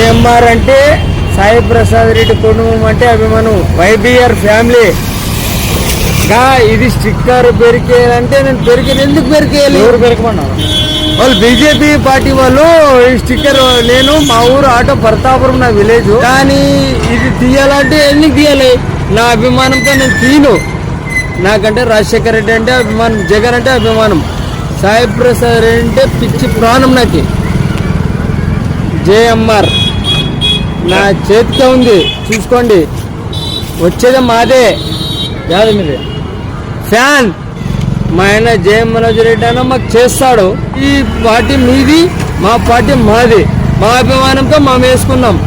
JMR అంటే సాయి ప్రసాద్ రెడ్డి కుటుంబం అంటే అభిమానం. YBR family. గా ఇది స్టిక్కర్ పెరికేయాలంటే నేను పెరికేది ఎందుకు పెరికేయాలి ఎవరు పెరకమన్నారు వాళ్ళు బీజేపీ పార్టీ వాళ్ళు ఈ స్టిక్కర్ నేను మా ఊరు ఆటో ప్రతాపురం నా విలేజ్. కానీ ఇది తీయాలంటే ఎందుకు తీయాలి? నా అభిమానంతో నేను తీను నాకంటే రాజశేఖర రెడ్డి అంటే అభిమానం జగన్ అంటే అభిమానం. సాయి ప్రసాద్ రెడ్డి అంటే పిచ్చి ప్రాణం నాకు. జేఎంఆర్. నా చేతితో ఉంది. చూసుకోండి. వచ్చేది మాదే. యాది మీది. ఫ్యాన్. మా ఆయన జయ మనోజ్ రెడ్డి అన్న మాకు చేస్తాడు. ఈ పార్టీ మీది మా పార్టీ మాది. మా అభిమానంతో మేము వేసుకున్నాం.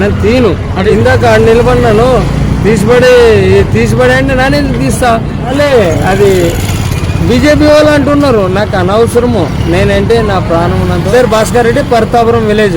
నేను తీను. అది- ఇందాక నిలబడినాను. తీసిపడి తీసిపడి అంటే నేను ఎందుకు తీస్తా. అలే అది బీజేపీ వాళ్ళు అంటున్నారు. నాకు అనవసరము. నేనంటే నా ప్రాణం ఉన్నంత. పేరు Bhaskar Reddy Parthapuram village.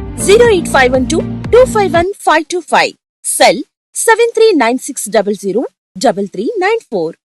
08512 Cell 7396003394.